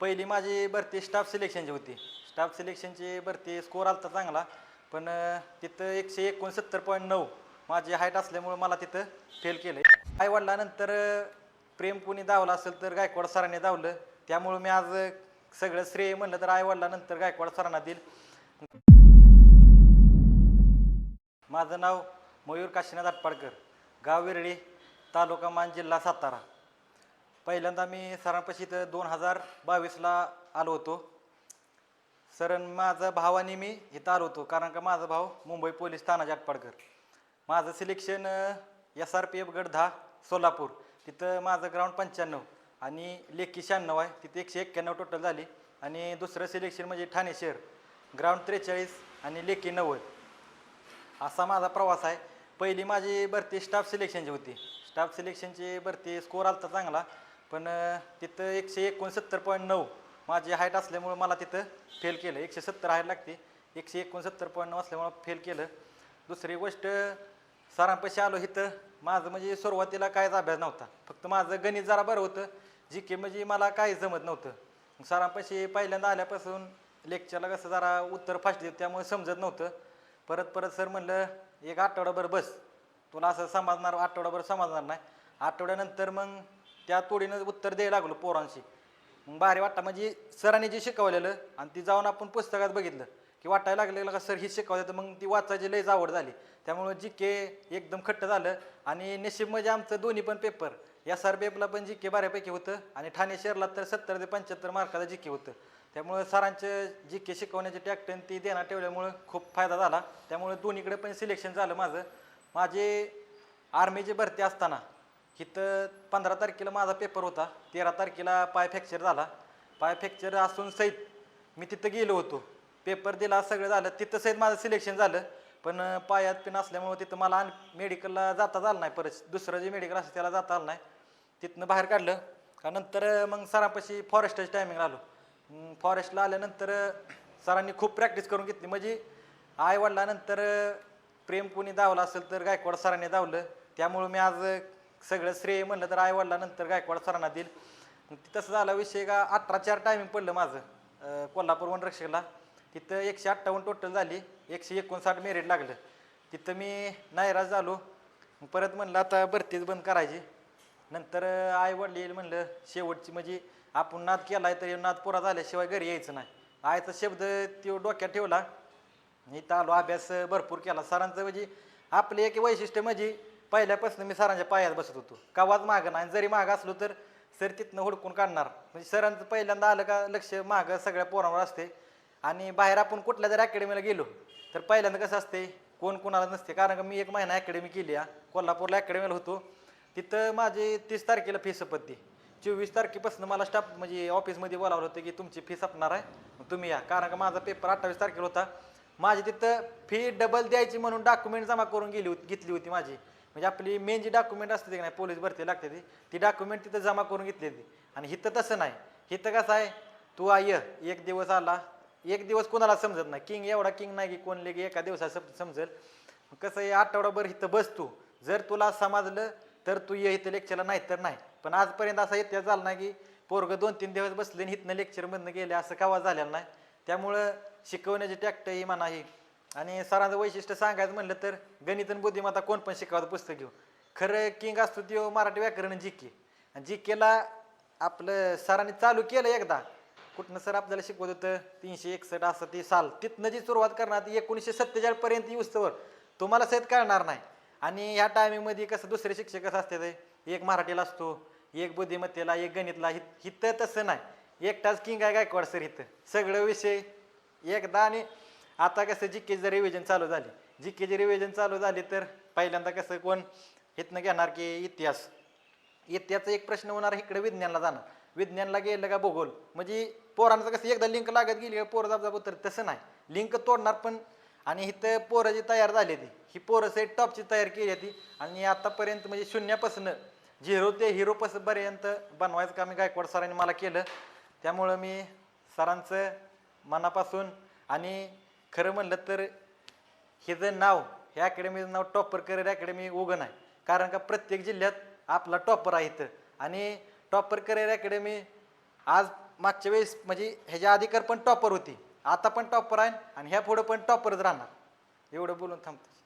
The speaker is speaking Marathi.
पहिली माझी भरती स्टाफ सिलेक्शनची होती. स्टाफ सिलेक्शनची भरती स्कोर आलता चांगला पण तिथं एकशे एकोणसत्तर पॉईंट नऊ माझी हाईट असल्यामुळं मला तिथं फेल केलं आई वडिलानंतर प्रेम कोणी धावलं असेल तर गायकवाड सरांनी धावलं. त्यामुळं मी आज सगळं श्रेय म्हणलं तर आई वडिलानंतर गायकवाड सरांना देईल. माझं नाव मयूर काशीनाथ आटपाडकर. गाव विरळी तालुका मान जिल्हा सातारा. पहिल्यांदा मी सरांपाशी इथं दोन हजार बावीसला आलो होतो. सर माझा भावाने मी इथं आलो होतो कारण का माझा भाऊ मुंबई पोलीस तानाजी आटपाडकर. माझं selection S R P F गड दहा सोलापूर. तिथं माझं ग्राउंड पंच्याण्णव आणि लेखी शहाण्णव आहे. तिथे एकशे एक्क्याण्णव टोटल झाली. आणि दुसरं सिलेक्शन म्हणजे ठाणे शहर. ग्राउंड त्रेचाळीस आणि लेखी नव्वद. असा माझा प्रवास आहे. पहिली माझी भरती स्टाफ सिलेक्शनची होती. स्टाफ सिलेक्शनची भरती स्कोर आलता चांगला. पण अं, तिथं एकशे एकोणसत्तर पॉईंट नऊ माझी हाईट असल्यामुळं मला तिथं फेल केलं. एकशे सत्तर हाईट लागते. एकशे एकोणसत्तर पॉईंट नऊ असल्यामुळं फेल केलं. दुसरी गोष्ट सरांपाशी आलो इथं. माझं म्हणजे सुरुवातीला काहीच अभ्यास नव्हता. फक्त माझं गणित जरा बरं होतं. जी के म्हणजे मला काहीच जमत नव्हतं. सरांपाशी पहिल्यांदा आल्यापासून लेक्चरला कसं जरा उत्तर फास्ट देत त्यामुळे समजत नव्हतं. परत परत सर म्हणलं एक आठवडाभर बस. तुला असं समजणार आठवडाभर समजणार नाही. आठवड्यानंतर मग त्या तोडीनं उत्तर द्यायला लागलो पोरांशी. मग भारी वाटतं. म्हणजे सरांनी जे शिकवलेलं आणि ती जाऊन आपण पुस्तकात बघितलं की वाटायला लागलेलं का सर ही शिकवलं तर मग ती वाचायची लयच आवड झाली. त्यामुळं जी के एकदम खट्ट झालं आणि नशीब म्हणजे आमचं दोन्ही पण पेपर. या सर पेपरला पण जी के बऱ्यापैकी होतं आणि ठाणे शहरला तर सत्तर ते पंच्याहत्तर मार्काचं जी के होतं. त्यामुळं सरांचं जी के शिकवण्याची टॅक्टन ती देण्यात ठेवल्यामुळं खूप फायदा झाला. त्यामुळे दोन्हीकडे पण सिलेक्शन झालं माझं. माझे आर्मीची भरती असताना इथं पंधरा तारखेला माझा पेपर होता तेरा तारखेला पाय फ्रॅक्चर झाला. पाय फ्रॅक्चर असून सहित मी तिथं गेलो होतो. पेपर दिला सगळं झालं. तिथं सहित माझं सिलेक्शन झालं. पण पायात पिन असल्यामुळं तिथं मला मेडिकलला जाता झालं नाही परत. दुसरं जे मेडिकल असतं त्याला जाता आलं नाही. तिथनं बाहेर काढलं. का नंतर मग सरापाशी फॉरेस्टचं टायमिंग आलो. फॉरेस्टला आल्यानंतर सरांनी खूप प्रॅक्टिस करून घेतली. म्हणजे आई वडिलानंतर प्रेम कोणी धावलं असेल तर गायकवाड सरांनी धावलं. त्यामुळं मी आज सगळं श्रेय म्हणलं तर आई वडिलानंतर गायकवाड सरांना देईल. तसं झाला विषय का अठरा चार टायमिंग पडलं माझं अं, कोल्हापूर वनरक्षकला तिथं एकशे अठ्ठावन्न टोटल झाली एकशे एकोणसाठ मेरिट लागलं. तिथं मी नायराज झालो परत म्हणलं आता भरतीच बंद करायची. नंतर आई वडील म्हणलं शेवटची म्हणजे आपण नाद केलाय तरी नाद पुरा झाल्याशिवाय घरी यायचं नाही. आयचा शब्द तो डोक्यात ठेवला. इथं आलो अभ्यास भरपूर केला. सरांचं म्हणजे आपलं एक वैशिष्ट्य म्हणजे पहिल्यापासून मी सरांच्या पायात बसत होतो. कवाच मागं नाही. जरी मागं असलो तर सर तिथनं हुडकून काढणार. म्हणजे सरांचं पहिल्यांदा आलं का लक्ष मागं सगळ्या पोरांवर असते. आणि बाहेर आपण कुठल्या जरी अकॅडमीला गेलो तर पहिल्यांदा कसं असते कोण कोणाला नसते. कारण का मी एक महिना अकॅडमी केली या. कोल्हापूरला अकॅडमीला होतो. तिथं माझी तीस तारखेला फी सपत्ती. चोवीस तारखेपासून मला स्टाफ म्हणजे ऑफिसमध्ये बोलावलं होतं की तुमची फी सपणार आहे. मग तुम्ही या. कारण का माझा पेपर अठ्ठावीस तारखेला होता. माझी तिथं फी डबल द्यायची म्हणून डॉक्युमेंट जमा करून गेली होती घेतली होती माझी. म्हणजे आपली मेन जी डॉक्युमेंट असते की नाही पोलीस भरती लागते ती ती डॉक्युमेंट तिथं जमा करून घेतली आणि इथं तसं नाही. इथं कसं आहे तू आय एक दिवस आला एक दिवस कोणाला समजत नाही. किंग एवढा किंग नाही की कोण लेगी एका दिवसात सम- समजेल. कसं आहे आठवडाभर इथं बस तू. जर तुला समजलं तर तू ये इथं लेक्चरला नाही तर नाही. पण आजपर्यंत असा इतिहास झाला नाही की पोरग दोन तीन दिवस बसले आणि इथनं लेक्चरमधनं गेले असं कावा झालेलं नाही. त्यामुळं शिकवण्याची टॅक्ट ही म्हणा ही आणि सरांचं वैशिष्ट्य सांगायचं म्हणलं तर गणित आणि बुद्धिमत्ता कोण पण शिकवतं पुस्तक घेऊ खरं किंग असतो त्यो मराठी व्याकरण जी के आणि जी केला आपलं सरांनी चालू केलं एकदा. कुठनं सर आपल्याला शिकवत होतं तीनशे एकसष्ट असं ती साल. तिथनं जी सुरुवात करणार ती एकोणीसशे सत्तेचाळीसपर्यंत युस्तवर तुम्हाला सहित कळणार नाही. आणि ह्या टायमिंगमध्ये कसं दुसरे शिक्षक कसं असते ते? एक मराठीला असतो एक बुद्धिमत्तेला एक गणितला. हित हिथं तसं नाही. एकटाच किंग आहे गायकवाड सर इथं सगळं विषय एकदा आणि आता कसं जी केचं रिव्हिजन चालू झाली. जी केची रिव्हिजन चालू झाली तर पहिल्यांदा कसं कोण इथनं घेणार की इतिहास? इतिहासचा एक प्रश्न होणार इकडे विज्ञानला जाणार. विज्ञानला गेलं का भूगोल? म्हणजे पोरांचं कसं एकदा लिंक लागत गेली पोर पोरं जाब तर तसं नाही. लिंक तोडणार पण आणि इथं पोरं जी तयार झाली होती ही पोरं साईड टॉपची तयार केली होती आणि आतापर्यंत म्हणजे शून्यापासून झिरो ते हिरोपर्यंत बनवायचं काम गायकवाड सरांनी मला केलं. त्यामुळं मी सरांचं मनापासून आणि खरं म्हणलं तर हे जर नाव हे अकॅडमीचं नाव टॉपर करिअर अकॅडमी उगं नाही कारण का प्रत्येक जिल्ह्यात आपला टॉपर आहे इथं. आणि टॉपर करिअर अकॅडमी आज मागच्या वेळेस म्हणजे ह्याच्या अधिकार पण टॉपर होती. आता पण टॉपर आहे आणि ह्या पुढं पण टॉपरच राहणार. एवढं बोलून थांबतो